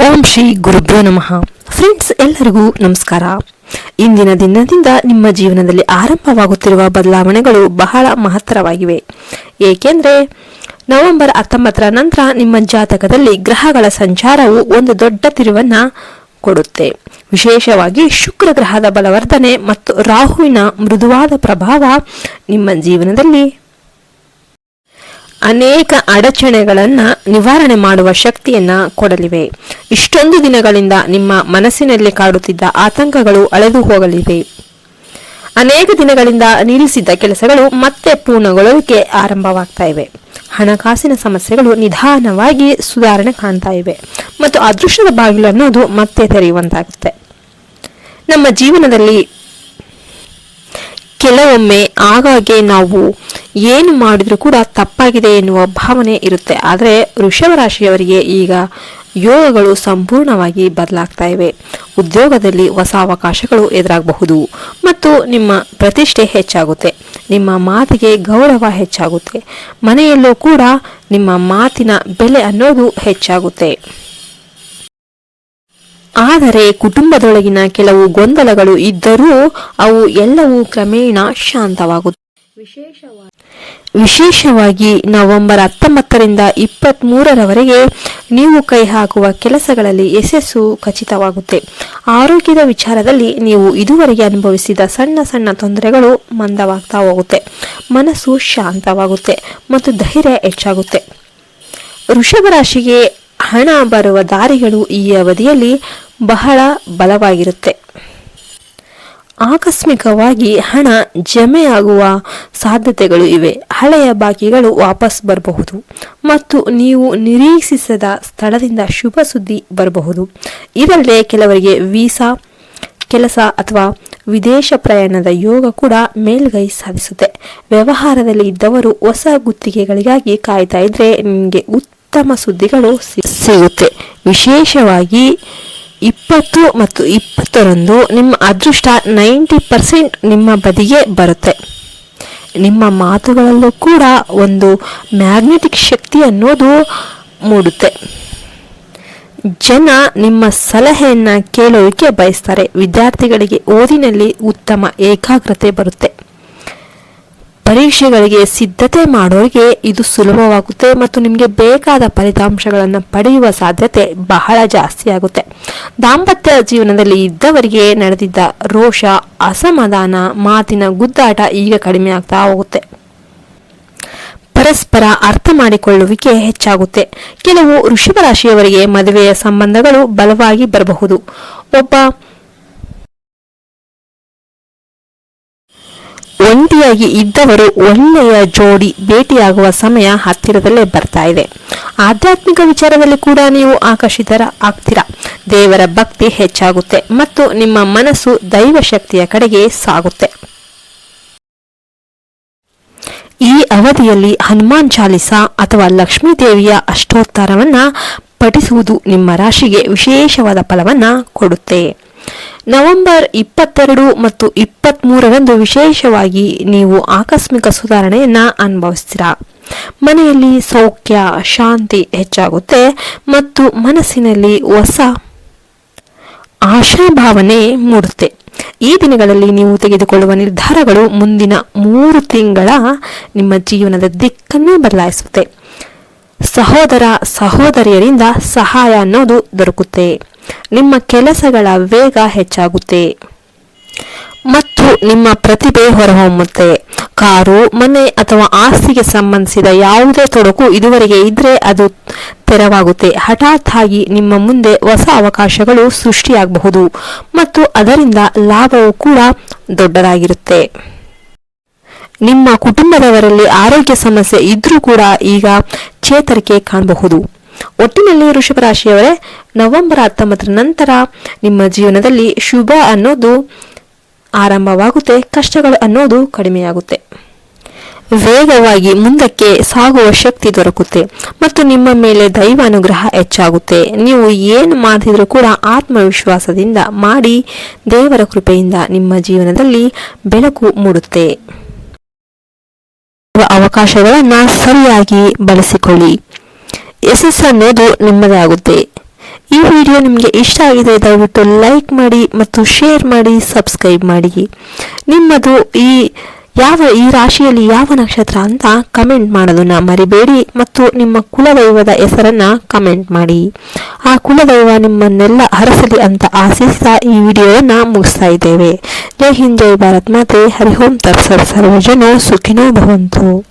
ಓಂ ಶ್ರೀ ಗುರುಭ್ಯೋ ನಮಃ. ಫ್ರೆಂಡ್ಸ್ ಎಲ್ಲರಿಗೂ ನಮಸ್ಕಾರ. ಇಂದಿನ ದಿನದಿಂದ ನಿಮ್ಮ ಜೀವನದಲ್ಲಿ ಆರಂಭವಾಗುತ್ತಿರುವ ಬದಲಾವಣೆಗಳು ಬಹಳ ಮಹತ್ತರವಾಗಿವೆ. ಏಕೆಂದರೆ, ನವೆಂಬರ್ ಹತ್ತೊಂಬತ್ತರ ನಂತರ ನಿಮ್ಮ ಜಾತಕದಲ್ಲಿ ಗ್ರಹಗಳ ಸಂಚಾರವು ಒಂದು ದೊಡ್ಡ ತಿರುವನ್ನು ಕೊಡುತ್ತೆ. ವಿಶೇಷವಾಗಿ ಶುಕ್ರ ಗ್ರಹದ ಬಲವರ್ಧನೆ ಮತ್ತು ರಾಹುವಿನ ಮೃದುವಾದ ಪ್ರಭಾವ ನಿಮ್ಮ ಜೀವನದಲ್ಲಿ ಅನೇಕ ಅಡಚಣೆಗಳನ್ನು ನಿವಾರಣೆ ಮಾಡುವ ಶಕ್ತಿಯನ್ನ ಕೊಡಲಿವೆ. ಇಷ್ಟೊಂದು ದಿನಗಳಿಂದ ನಿಮ್ಮ ಮನಸ್ಸಿನಲ್ಲಿ ಕಾಡುತ್ತಿದ್ದ ಆತಂಕಗಳು ಅಳೆದು ಹೋಗಲಿವೆ. ಅನೇಕ ದಿನಗಳಿಂದ ನಿಲ್ಲಿಸಿದ್ದ ಕೆಲಸಗಳು ಮತ್ತೆ ಪೂರ್ಣಗೊಳ್ಳುವಿಕೆ ಆರಂಭವಾಗ್ತಾ ಇವೆ. ಹಣಕಾಸಿನ ಸಮಸ್ಯೆಗಳು ನಿಧಾನವಾಗಿ ಸುಧಾರಣೆ ಕಾಣ್ತಾ ಇವೆ ಮತ್ತು ಅದೃಷ್ಟದ ಬಾಗಿಲು ಅನ್ನೋದು ಮತ್ತೆ ತೆರೆಯುವಂತಾಗುತ್ತೆ. ನಮ್ಮ ಜೀವನದಲ್ಲಿ ಕೆಲವೊಮ್ಮೆ ಆಗಾಗ್ಗೆ ನಾವು ಏನು ಮಾಡಿದರೂ ಕೂಡ ತಪ್ಪಾಗಿದೆ ಎನ್ನುವ ಭಾವನೆ ಇರುತ್ತೆ. ಆದರೆ ವೃಷಭ ರಾಶಿಯವರಿಗೆ ಈಗ ಯೋಗಗಳು ಸಂಪೂರ್ಣವಾಗಿ ಬದಲಾಗ್ತಾ ಇವೆ. ಉದ್ಯೋಗದಲ್ಲಿ ಹೊಸ ಅವಕಾಶಗಳು ಎದುರಾಗಬಹುದು. ಮತ್ತು ನಿಮ್ಮ ಪ್ರತಿಷ್ಠೆ ಹೆಚ್ಚಾಗುತ್ತೆ. ನಿಮ್ಮ ಮಾತಿಗೆ ಗೌರವ ಹೆಚ್ಚಾಗುತ್ತೆ. ಮನೆಯಲ್ಲೂ ಕೂಡ ನಿಮ್ಮ ಮಾತಿನ ಬೆಲೆ ಅನ್ನೋದು ಹೆಚ್ಚಾಗುತ್ತೆ. ಆದರೆ ಕುಟುಂಬದೊಳಗಿನ ಕೆಲವು ಗೊಂದಲಗಳು ಇದ್ದರೂ ಅವು ಎಲ್ಲವೂ ಕ್ರಮೇಣ ಶಾಂತವಾಗುತ್ತೆ ವಿಶೇಷವಾಗಿ ನವೆಂಬರ್ ಹತ್ತೊಂಬತ್ತರಿಂದ ಇಪ್ಪತ್ತ್ ಮೂರರವರೆಗೆ ನೀವು ಕೈ ಹಾಕುವ ಕೆಲಸಗಳಲ್ಲಿ ಯಶಸ್ಸು ಖಚಿತವಾಗುತ್ತೆ. ಆರೋಗ್ಯದ ವಿಚಾರದಲ್ಲಿ ನೀವು ಇದುವರೆಗೆ ಅನುಭವಿಸಿದ ಸಣ್ಣ ಸಣ್ಣ ತೊಂದರೆಗಳು ಮಂದವಾಗ್ತಾ ಹೋಗುತ್ತೆ. ಮನಸ್ಸು ಶಾಂತವಾಗುತ್ತೆ ಮತ್ತು ಧೈರ್ಯ ಹೆಚ್ಚಾಗುತ್ತೆ. ವೃಷಭ ರಾಶಿಗೆ ಹಣ ಬರುವ ದಾರಿಗಳು ಈ ಅವಧಿಯಲ್ಲಿ ಬಹಳ ಬಲವಾಗಿರುತ್ತೆ. ಆಕಸ್ಮಿಕವಾಗಿ ಹಣ ಜಮೆಯಾಗುವ ಸಾಧ್ಯತೆಗಳು ಇವೆ. ಹಳೆಯ ಬಾಕಿಗಳು ವಾಪಸ್ ಬರಬಹುದು ಮತ್ತು ನೀವು ನಿರೀಕ್ಷಿಸದ ಸ್ಥಳದಿಂದ ಶುಭ ಸುದ್ದಿ ಬರಬಹುದು. ಇದಲ್ಲದೆ ಕೆಲವರಿಗೆ ವೀಸಾ, ಕೆಲಸ ಅಥವಾ ವಿದೇಶ ಪ್ರಯಾಣದ ಯೋಗ ಕೂಡ ಮೇಲ್ಗೈ ಸಾಧಿಸುತ್ತೆ. ವ್ಯವಹಾರದಲ್ಲಿ ಇದ್ದವರು ಹೊಸ ಗುತ್ತಿಗೆಗಳಿಗಾಗಿ ಕಾಯ್ತಾ ಇದ್ರೆ ನಿಮಗೆ ಉತ್ತಮ ಸುದ್ದಿಗಳು ಸಿಗುತ್ತೆ. ವಿಶೇಷವಾಗಿ ಇಪ್ಪತ್ತು ಮತ್ತು ಇಪ್ಪತ್ತರಂದು ನಿಮ್ಮ ಅದೃಷ್ಟ ನೈಂಟಿ ಪರ್ಸೆಂಟ್ ನಿಮ್ಮ ಬದಿಗೆ ಬರುತ್ತೆ. ನಿಮ್ಮ ಮಾತುಗಳಲ್ಲೂ ಕೂಡ ಒಂದು ಮ್ಯಾಗ್ನೆಟಿಕ್ ಶಕ್ತಿ ಅನ್ನೋದು ಮೂಡುತ್ತೆ. ಜನ ನಿಮ್ಮ ಸಲಹೆಯನ್ನು ಕೇಳೋಕೆ ಬಯಸ್ತಾರೆ. ವಿದ್ಯಾರ್ಥಿಗಳಿಗೆ ಓದಿನಲ್ಲಿ ಉತ್ತಮ ಏಕಾಗ್ರತೆ ಬರುತ್ತೆ. ಪರೀಕ್ಷೆಗಳಿಗೆ ಸಿದ್ಧತೆ ಮಾಡೋರಿಗೆ ಇದು ಸುಲಭವಾಗುತ್ತೆ ಮತ್ತು ನಿಮಗೆ ಬೇಕಾದ ಫಲಿತಾಂಶಗಳನ್ನು ಪಡೆಯುವ ಸಾಧ್ಯತೆ ಬಹಳ ಜಾಸ್ತಿ ಆಗುತ್ತೆ. ದಾಂಪತ್ಯ ಜೀವನದಲ್ಲಿ ಇದ್ದವರಿಗೆ ನಡೆದಿದ್ದ ರೋಷ, ಅಸಮಾಧಾನ, ಮಾತಿನ ಗುದ್ದಾಟ ಈಗ ಕಡಿಮೆ ಆಗ್ತಾ ಹೋಗುತ್ತೆ. ಪರಸ್ಪರ ಅರ್ಥ ಮಾಡಿಕೊಳ್ಳುವಿಕೆ ಹೆಚ್ಚಾಗುತ್ತೆ. ಕೆಲವು ವೃಷಭ ರಾಶಿಯವರಿಗೆ ಮದುವೆಯ ಸಂಬಂಧಗಳು ಬಲವಾಗಿ ಬರಬಹುದು. ಒಬ್ಬ ಒಂಟಿಯಾಗಿ ಇದ್ದವರು ಒಳ್ಳೆಯ ಜೋಡಿ ಭೇಟಿಯಾಗುವ ಸಮಯ ಹತ್ತಿರದಲ್ಲೇ ಬರ್ತಾ ಇದೆ. ಆಧ್ಯಾತ್ಮಿಕ ವಿಚಾರದಲ್ಲಿ ಕೂಡ ನೀವು ಆಕರ್ಷಿತರ ಆಗ್ತೀರಾ? ದೇವರ ಭಕ್ತಿ ಹೆಚ್ಚಾಗುತ್ತೆ ಮತ್ತು ನಿಮ್ಮ ಮನಸ್ಸು ದೈವ ಶಕ್ತಿಯ ಕಡೆಗೆ ಸಾಗುತ್ತೆ. ಈ ಅವಧಿಯಲ್ಲಿ ಹನುಮಾನ್ ಚಾಲಿಸ ಅಥವಾ ಲಕ್ಷ್ಮೀ ದೇವಿಯ ಅಷ್ಟೋತ್ತರವನ್ನು ಪಠಿಸುವುದು ನಿಮ್ಮ ರಾಶಿಗೆ ವಿಶೇಷವಾದ ಫಲವನ್ನ ಕೊಡುತ್ತೆ. ನವೆಂಬರ್ ಇಪ್ಪತ್ತೆರಡು ಮತ್ತು ಇಪ್ಪತ್ತ್ ಮೂರರಂದು ವಿಶೇಷವಾಗಿ ನೀವು ಆಕಸ್ಮಿಕ ಸುಧಾರಣೆಯನ್ನು ಅನುಭವಿಸ್ತೀರಾ? ಮನೆಯಲ್ಲಿ ಸೌಖ್ಯ, ಶಾಂತಿ ಹೆಚ್ಚಾಗುತ್ತೆ ಮತ್ತು ಮನಸ್ಸಿನಲ್ಲಿ ಹೊಸ ಆಶಾಭಾವನೆ ಮೂಡುತ್ತೆ. ಈ ದಿನಗಳಲ್ಲಿ ನೀವು ತೆಗೆದುಕೊಳ್ಳುವ ನಿರ್ಧಾರಗಳು ಮುಂದಿನ ಮೂರು ತಿಂಗಳ ನಿಮ್ಮ ಜೀವನದ ದಿಕ್ಕನ್ನೇ ಬದಲಾಯಿಸುತ್ತೆ. ಸಹೋದರ, ಸಹೋದರಿಯರಿಂದ ಸಹಾಯ ಅನ್ನೋದು ದೊರಕುತ್ತೆ. ನಿಮ್ಮ ಕೆಲಸಗಳ ವೇಗ ಹೆಚ್ಚಾಗುತ್ತೆ. ಮತ್ತು ನಿಮ್ಮ ಪ್ರತಿಭೆ ಹೊರಹೊಮ್ಮುತ್ತೆ. ಕಾರು, ಮನೆ ಅಥವಾ ಆಸ್ತಿಗೆ ಸಂಬಂಧಿಸಿದ ಯಾವುದೇ ತೊಡಕು ಇದುವರೆಗೆ ಇದ್ರೆ ಅದು ತೆರವಾಗುತ್ತೆ. ಹಠಾತ್ ಆಗಿ ನಿಮ್ಮ ಮುಂದೆ ಹೊಸ ಅವಕಾಶಗಳು ಸೃಷ್ಟಿಯಾಗಬಹುದು. ಮತ್ತು ಅದರಿಂದ ಲಾಭವು ಕೂಡ ದೊಡ್ಡದಾಗಿರುತ್ತೆ. ನಿಮ್ಮ ಕುಟುಂಬದವರಲ್ಲಿ ಆರೋಗ್ಯ ಸಮಸ್ಯೆ ಇದ್ರೂ ಕೂಡ ಈಗ ಚೇತರಿಕೆ ಕಾಣಬಹುದು. ಒಟ್ಟಿನಲ್ಲಿ ವೃಷಭ ರಾಶಿಯವರೇ, ನವೆಂಬರ್ ಹತ್ತೊಂಬತ್ತರ ನಂತರ ನಿಮ್ಮ ಜೀವನದಲ್ಲಿ ಶುಭ ಅನ್ನೋದು ಆರಂಭವಾಗುತ್ತೆ, ಕಷ್ಟಗಳು ಅನ್ನೋದು ಕಡಿಮೆಯಾಗುತ್ತೆ. ವೇಗವಾಗಿ ಮುಂದಕ್ಕೆ ಸಾಗುವ ಶಕ್ತಿ ದೊರಕುತ್ತೆ ಮತ್ತು ನಿಮ್ಮ ಮೇಲೆ ದೈವ ಅನುಗ್ರಹ ಹೆಚ್ಚಾಗುತ್ತೆ. ನೀವು ಏನು ಮಾಡಿದ್ರೂ ಕೂಡ ಆತ್ಮವಿಶ್ವಾಸದಿಂದ ಮಾಡಿ ದೇವರ ಕೃಪೆಯಿಂದ ನಿಮ್ಮ ಜೀವನದಲ್ಲಿ ಬೆಳಕು ಮೂಡುತ್ತೆ. ಅವಕಾಶಗಳನ್ನು ಸರಿಯಾಗಿ ಬಳಸಿಕೊಳ್ಳಿ. ಯಶಸ್ಸು ಅನ್ನೋದು ನಿಮ್ಮದೇ ಆಗುತ್ತೆ ಈ ವಿಡಿಯೋ ನಿಮಗೆ ಇಷ್ಟ ಆಗಿದೆ, ದಯವಿಟ್ಟು ಲೈಕ್ ಮಾಡಿ ಮತ್ತು ಶೇರ್ ಮಾಡಿ, ಸಬ್ಸ್ಕ್ರೈಬ್ ಮಾಡಿ. ನಿಮ್ಮದು ಈ ಯಾವ, ಈ ರಾಶಿಯಲ್ಲಿ ಯಾವ ನಕ್ಷತ್ರ ಅಂತ ಕಮೆಂಟ್ ಮಾಡೋದನ್ನ ಮರಿಬೇಡಿ ಮತ್ತು ನಿಮ್ಮ ಕುಲದೈವದ ಹೆಸರನ್ನ ಕಮೆಂಟ್ ಮಾಡಿ. ಆ ಕುಲದೈವ ನಿಮ್ಮನ್ನೆಲ್ಲ ಹರಸಲಿ ಅಂತ ಆಶಿಸ್ತಾ ಈ ವಿಡಿಯೋವನ್ನು ಮುಗಿಸ್ತಾ ಇದ್ದೇವೆ. ಜೈ ಹಿಂದ್, ಜೈ ಭಾರತ್ ಮಾತೆ. ಹರಿಹೋಂ ತರ್ಸರ್ ಸರ್ವಜನ ಸರ್ವಜನೋ ಸುಖಿನೋ ಭವಂತು.